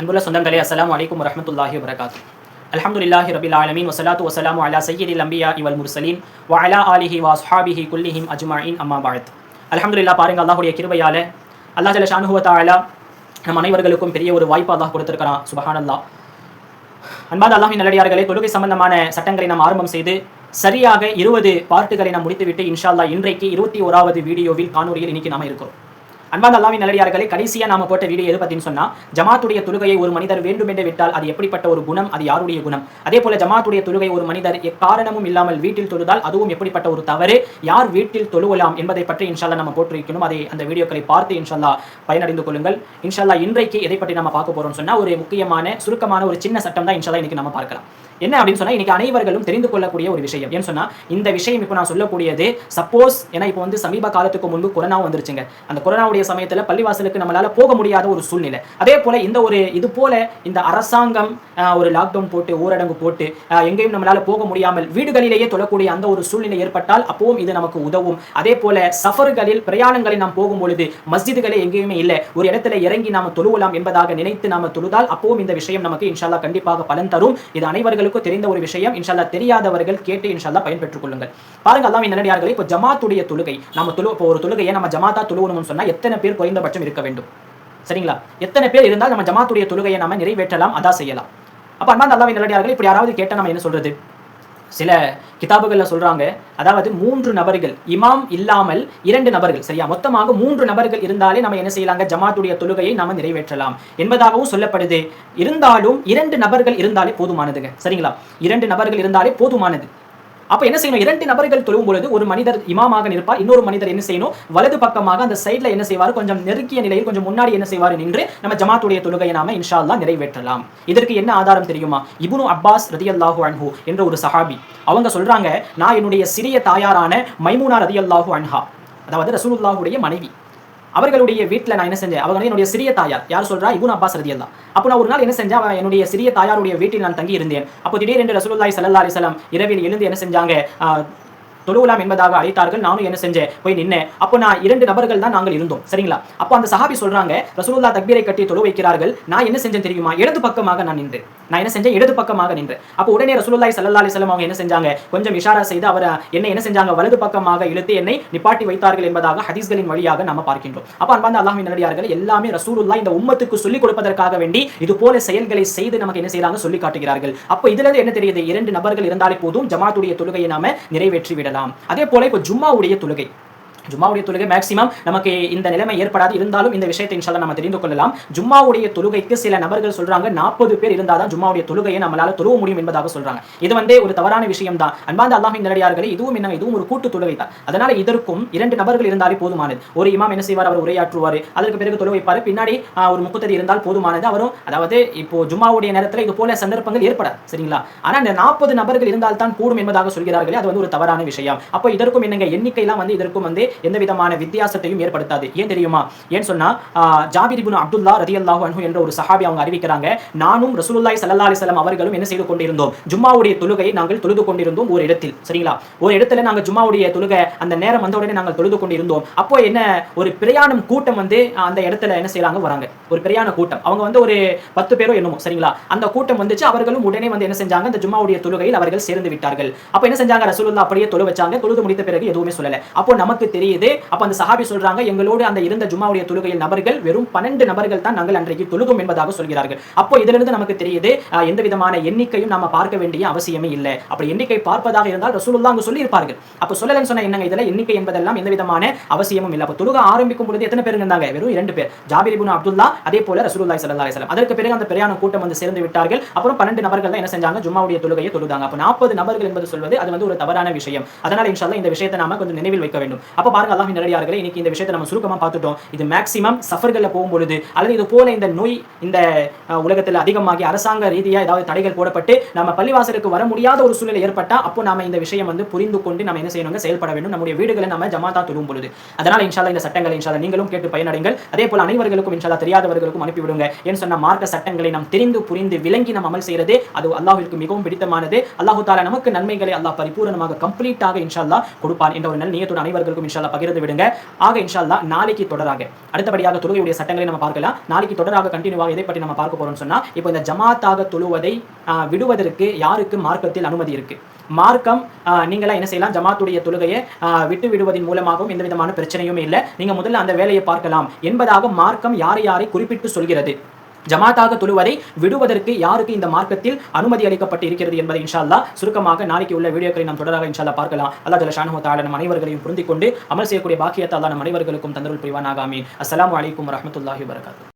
அன்புள்ள சொந்தங்களே அஸ்லாம் வலைக்கம் வரமத்துல்லாஹி வபரகாத்து அலமதுல்லாஹி ரபில் ஆலமீன் வசலாத்து வசலாம் அலா சய்யிதில் அம்பியா இவல் முர்சலீன் வ அலா ஆலிஹி வ அஸ்ஹாபிஹி குல்லிஹிம் அஜ்மாயின் அம்மா பாத் அலமதுல்லா பாருங்க அல்லாஹுடைய கிருபையால அல்லாஹ் ஜல ஷானுஹு வ நம் அனைவர்களுக்கும் பெரிய ஒரு வாய்ப்பு அல்லாஹ் கொடுத்திருக்கிறான். சுபஹானல்லாஹ் அன்பாத அல்லாஹின் நல்லடியார்களே தொழுகை சம்பந்தமான சட்டங்களை நாம் ஆரம்பம் செய்து சரியாக இருபது பார்ட்டுகளை நாம் முடித்துவிட்டு இன்ஷா இன்றைக்கு இருபத்தி ஓராவது வீடியோவில் காணொலியில் இன்னைக்கு நாம இருக்கிறோம். அன்பாந்த அல்லாவின் நல்லடியார்களே கடைசியா நாம போட்ட வீடியோ எது பத்தின்னு சொன்னா ஜமாத்துடைய தொழுகையை ஒரு மனிதர் வேண்டுமென்று விட்டால் அது எப்படிப்பட்ட ஒரு குணம் அது யாருடைய குணம்? அதே போல ஜமாத்துடைய தொழுகை ஒரு மனிதர் எக்காரணமும் இல்லாமல் வீட்டில் தொழுதால் அதுவும் எப்படிப்பட்ட ஒரு தவறு? யார் வீட்டில் தொழுவலாம் என்பதை பற்றி இன்ஷால்லா நம்ம போட்டிருக்கணும். அதை அந்த வீடியோக்களை பார்த்து இன்ஷால்லா பயனடைந்து கொள்ளுங்கள். இன்ஷால்லா இன்றைக்கு எதை பற்றி நம்ம பார்க்க போறோம்னு சொன்னா ஒரு முக்கியமான சுருக்கமான ஒரு சின்ன சட்டம் தான் இன்ஷால்லா இன்னைக்கு நம்ம பார்க்கலாம். என்ன அப்படின்னு சொன்னா இன்னைக்கு அனைவர்களும் தெரிந்து கொள்ளக்கூடிய ஒரு விஷயம். ஏன்னு சொன்னா இந்த விஷயம் இப்போ நான் சொல்லக்கூடியது சப்போஸ் ஏன்னா இப்போ வந்து சமீப காலத்துக்கு முன்பு கொரோனா வந்துருச்சுங்க. அந்த கொரோனாவுடைய சமயத்துல பள்ளிவாசலுக்கு நம்மளால போக முடியாத ஒரு சூழ்நிலை. அதே போல இந்த ஒரு இது போல இந்த அரசாங்கம் ஒரு லாக்டவுன் போட்டு ஊரடங்கு போட்டு எங்கேயும் நம்மளால போக முடியாமல் வீடுகளிலேயே தொழக்கூடிய அந்த ஒரு சூழ்நிலை ஏற்பட்டால் அப்பவும் இது நமக்கு உதவும். அதே போல சஃபர்களில் பிரயாணங்களில் நாம் போகும் பொழுது மஸ்ஜிதுகளே எங்கேயுமே இல்லை. ஒரு இடத்துல இறங்கி நாம தொழுவலாம் என்பதாக நினைத்து நாம தொழுதால் அப்பவும் இந்த விஷயம் நமக்கு இன்ஷால்லா கண்டிப்பாக பலன் தரும். இது அனைவர்களும் அனைவர்களுக்கும் தெரிந்த ஒரு விஷயம் இன்ஷால்லா தெரியாதவர்கள் கேட்டு இன்ஷால்லா பயன்பெற்றுக் கொள்ளுங்கள். பாருங்க அல்லாம இந்த நடிகார்களை இப்போ ஜமாத்துடைய தொழுகை நம்ம தொழு இப்போ ஒரு தொழுகையை நம்ம ஜமாத்தா தொழுவணும்னு சொன்னா எத்தனை பேர் குறைந்தபட்சம் இருக்க வேண்டும்? சரிங்களா? எத்தனை பேர் இருந்தால் நம்ம ஜமாத்துடைய தொழுகையை நாம நிறைவேற்றலாம் அதான் செய்யலாம். அப்ப அண்ணா அல்லாவின் நல்லடியார்கள் இப்படி யாராவது கேட்டா நம்ம என்ன சொல்றது? சில கிதாபுகள்ல சொல்றாங்க அதாவது மூன்று நபர்கள் இமாம் இல்லாமல் இரண்டு நபர்கள் சரியா? மொத்தமாக மூன்று நபர்கள் இருந்தாலே நம்ம என்ன செய்யலாங்க? ஜமாத்துடைய தொழுகையை நாம நிறைவேற்றலாம். என்பதாகவும் சொல்லப்படுது. இருந்தாலும் இரண்டு நபர்கள் இருந்தாலே போதுமானதுங்க. சரிங்களா? இரண்டு நபர்கள் இருந்தாலே போதுமானது. அப்ப என்ன செய்யணும்? இரண்டு நபர்கள் தொழும் பொழுது ஒரு மனிதர் இமாமாக நிற்பார். இன்னொரு மனிதர் என்ன செய்யணும்? வலது பக்கமாக அந்த சைடுல என்ன செய்வார்? கொஞ்சம் நெருக்கிய நிலையில் கொஞ்சம் முன்னாடி என்ன செய்வார் நின்று நம்ம ஜமாத்துடைய தொழுகையை நாம இன்ஷா நிறைவேற்றலாம். இதற்கு என்ன ஆதாரம் தெரியுமா? இபுனு அப்பாஸ் ரதியல்லாஹு அன்ஹு என்ற ஒரு சஹாபி. அவங்க சொல்றாங்க நான் என்னுடைய சிறிய தாயாரான மைமூனா ரதியல்லாஹு அன்ஹா அதாவது ரசூலுல்லாஹுடைய மனைவி. அவர்களுடைய வீட்டில் நான் என்ன செஞ்சேன்? அவங்க வந்து என்னுடைய சிறிய தாயார். யார் சொல்றா? இபுன் அப்பாஸ் ரதியல்லா அப்போ நான் ஒரு நாள் என்ன செஞ்சேன்? அவன் என்னுடைய சிறிய தாயாருடைய வீட்டில் நான் தங்கி இருந்தேன் அப்போ திடீரென்று ரசூலுல்லாஹி ஸல்லல்லாஹு அலைஹி வஸல்லம் இரவில் எழுந்து என்ன செஞ்சாங்க? தொழுவலாம் என்பதாக அழைத்தார்கள் நானும் என்ன செஞ்சேன்? போய் நின்னேன். அப்போ நான் இரண்டு நபர்கள் தான் நாங்கள் இருந்தோம். சரிங்களா? அப்போ அந்த சஹாபி சொல்றாங்க ரசூலுல்லாஹ் தக்பீரை கட்டி தொழு வைக்கிறார்கள். நான் என்ன செஞ்சேன் தெரியுமா? இடது பக்கமாக நான் நின்று நான் என்ன செஞ்சேன்? இடது பக்கமாக நின்று அப்போ உடனே ரசூலுல்லாஹி சல்லா அலைஹி அவங்க என்ன செஞ்சாங்க? கொஞ்சம் இஷாரா செய்து அவர் என்ன என்ன செஞ்சாங்க? வலது பக்கமாக இழுத்து என்னை நிப்பாட்டி வைத்தார்கள் என்பதாக ஹதீஸ்களின் வழியாக நம்ம பார்க்கின்றோம். அப்போ அன்பாந்த அல்லாஹ்வின் நல்லடியார்கள் எல்லாமே ரசூலுல்லா இந்த உம்மத்துக்கு சொல்லிக் கொடுப்பதற்காக வேண்டி இது போல செயல்களை செய்து நமக்கு என்ன செய்யறாங்க சொல்லி காட்டுகிறார்கள். அப்போ இதுல என்ன தெரியுது? இரண்டு நபர்கள் இருந்தாலே போதும் ஜமாத்துடைய தொழுகையை நாம நிறைவேற்றி விடலாம் அதே போல இப்போ ஜும்மாவுடைய தொழுகை. ஜும்மாவுடைய தொழுகை மேக்சிமம் நமக்கு இந்த நிலைமை ஏற்படாது. இருந்தாலும் இந்த விஷயத்தை இன்ஷால்லா நம்ம தெரிந்து கொள்ளலாம். ஜும்மாவுடைய தொழுகைக்கு சில நபர்கள் சொல்றாங்க நாற்பது பேர் இருந்தால் தான் ஜும்மாவுடைய தொழுகையை நம்மளால தொழுவ முடியும் என்பதாக சொல்றாங்க. இது வந்து ஒரு தவறான விஷயம் தான் அன்பாந்த அல்லாஹின் நேரடியார்களே இதுவும் என்ன இதுவும் ஒரு கூட்டு தொழுகை தான் அதனால இதற்கும் இரண்டு நபர்கள் இருந்தாலே போதுமானது. ஒரு இமாம் என்ன செய்வார்? அவர் உரையாற்றுவார். அதற்கு பிறகு தொழு வைப்பார். பின்னாடி ஒரு முக்குத்தடி இருந்தால் போதுமானது. அவரும் அதாவது இப்போ ஜும்மாவுடைய நேரத்தில் இது போல சந்தர்ப்பங்கள் ஏற்படாது. சரிங்களா? ஆனா இந்த நாற்பது நபர்கள் இருந்தால் தான் கூடும் என்பதாக சொல்கிறார்களே அது வந்து ஒரு தவறான விஷயம். அப்போ இதற்கும் என்னங்க? எண்ணிக்கையெல்லாம் வந்து இதற்கும் வந்து எந்த விதமான வித்தியாசத்தையும் ஏற்படுத்தாது. ஏன் தெரியுமா? ஏன் சொன்னா ஆஹ், ஜாபிர் இப்னு அப்துல்லா ரதியல்லாஹு அன்ஹு என்ற ஒரு சஹாபி அவங்க அறிவிக்கிறாங்க நானும் ரசூலுல்லாய் சல்லா அலைஹி அவர்களும் என்ன செய்து கொண்டிருந்தோம்? ஜும்மாவுடைய தொழுகையை நாங்கள் தொழுது கொண்டிருந்தோம் ஒரு இடத்தில். சரிங்களா? ஒரு இடத்துல நாங்கள் ஜும்மாவுடைய தொழுகை அந்த நேரம் வந்த உடனே நாங்கள் தொழுது கொண்டிருந்தோம். அப்போ என்ன ஒரு பிரயாணம் கூட்டம் வந்து அந்த இடத்துல என்ன செய்யறாங்க வராங்க. ஒரு பிரயாண கூட்டம். அவங்க வந்து ஒரு பத்து பேரோ என்னமோ சரிங்களா? அந்த கூட்டம் வந்துச்சு அவர்களும் உடனே வந்து என்ன செஞ்சாங்க அந்த ஜும்மாவுடைய தொழுகையில் அவர்கள் சேர்ந்து விட்டார்கள். அப்போ என்ன செஞ்சாங்க? ரசூலுல்லா அப்படியே தொழு வச்சாங்க தொழுது முடித்த பிறகு எதுவுமே சொல்லல. அப்போ நமக்கு தெரியுது. அப்போ அந்த சஹாபி சொல்றாங்க எங்களோடு அந்த இருந்த ஜுமாவுடைய தொழுகையில் நபர்கள் வெறும் பன்னெண்டு நபர்கள் தான் நாங்கள் அன்றைக்கு தொழுகும் என்பதாக சொல்கிறார்கள். அப்போ இதிலிருந்து நமக்கு தெரியுது எந்த விதமான எண்ணிக்கையும் நாம பார்க்க வேண்டிய அவசியமே இல்லை. அப்படி எண்ணிக்கை பார்ப்பதாக இருந்தால் ரசூலுல்லா அங்கு சொல்லி இருப்பார்கள் அப்போ சொல்லலன்னு சொன்ன என்னங்க இதெல்லாம் எண்ணிக்கை என்பதெல்லாம் எந்த விதமான அவசியமும் இல்லை. அப்போ தொழுக ஆரம்பிக்கும் பொழுது எத்தனை பேர் இருந்தாங்க? வெறும் இரண்டு பேர். ஜாபிர் இபுன் அப்துல்லா அதே போல ரசூலுல்லாஹி சல்லா அலிஸ்லாம் அதற்கு பிறகு அந்த பிரயாண கூட்டம் வந்து சேர்ந்து விட்டார்கள். அப்புறம் பன்னெண்டு நபர்கள் தான் என்ன செஞ்சாங்க? ஜும்மாவுடைய தொழுகையை தொழுதாங்க. அப்போ நாற்பது நபர்கள் என்பது சொல்வது அது வந்து ஒரு தவறான விஷயம். அதனால இன்ஷால்லா இந்த விஷயத்தை நாம கொஞ்சம் நினைவில் வைக்க வேண்டும். அப்போ பாருங்க அல்லாஹ் நேரடியார்களே இன்னைக்கு இந்த விஷயத்தை நம்ம சுருக்கமா பார்த்துட்டோம். இது மேக்ஸிமம் சஃபர்களில் போகும்பொழுது அல்லது இது போல இந்த நோய் இந்த உலகத்தில் அதிகமாகி அரசாங்க ரீதியாக ஏதாவது தடைகள் போடப்பட்டு நம்ம பள்ளிவாசலுக்கு வர முடியாத ஒரு சூழ்நிலை ஏற்பட்டால் அப்போ நாம இந்த விஷயம் வந்து புரிந்து கொண்டு நம்ம என்ன செய்யணுங்க செயல்பட வேண்டும். நம்முடைய வீடுகளை நம்ம ஜமாத்தா தொழும் பொழுது அதனால இன்ஷால்லா இந்த சட்டங்களை இன்ஷால்லா நீங்களும் கேட்டு பயனடைங்கள். அதே போல் அனைவர்களுக்கும் இன்ஷால்லா தெரியாதவர்களுக்கும் அனுப்பிவிடுங்க. ஏன்னு சொன்ன மார்க்க சட்டங்களை நாம் தெரிந்து புரிந்து விளங்கி நாம் அமல் செய்யறது அது அல்லாஹிற்கு மிகவும் பிடித்தமானது. அல்லாஹு தாலா நமக்கு நன்மைகளை அல்லாஹ் பரிபூர்ணமாக கம்ப்ளீட்டாக இன்ஷால்லா கொடுப்பான். என்ற ஒரு நல்ல நியத்துடன் அனைவர்களுக்கும் இன்ஷா இன்ஷால்லா பகிர்ந்து விடுங்க. ஆக இன்ஷால்லா நாளைக்கு தொடராக. அடுத்தபடியாக தொழுகையுடைய சட்டங்களை நம்ம பார்க்கலாம். நாளைக்கு தொடராக கண்டினியூவாக எதை பற்றி நம்ம பார்க்க போறோம்னு சொன்னா இப்போ இந்த ஜமாத்தாக தொழுவதை விடுவதற்கு யாருக்கு மார்க்கத்தில் அனுமதி இருக்கு? மார்க்கம் நீங்களாம் என்ன செய்யலாம்? ஜமாத்துடைய தொழுகையை விட்டு விடுவதன் மூலமாகவும் எந்த விதமான பிரச்சனையும் இல்லை. நீங்க முதல்ல அந்த வேலையை பார்க்கலாம். என்பதாக மார்க்கம் யாரை யாரை குறிப்பிட்டு சொல்கிறது? ஜமாத்தாக தொழுவதை விடுவதற்கு யாருக்கு இந்த மார்க்கத்தில் அனுமதி அளிக்கப்பட்டு இருக்கிறது என்பதை இன்ஷால்லா சுருக்கமாக நாளைக்கு உள்ள வீடியோக்களை நாம் தொடராக இன்ஷால்லா பார்க்கலாம். அல்லாஹ் ஜல்ல ஷானு தஆலா நம் அனைவர்களையும் புரிந்து கொண்டு அமல் செய்யக்கூடிய பாக்கியத்தை அல்லாஹ் நம் அனைவர்களுக்கும் தந்தருள் புரிவானாக. அஸ்லாம் வலைக்கம் வரமத்துல்லாஹி வரகாத்து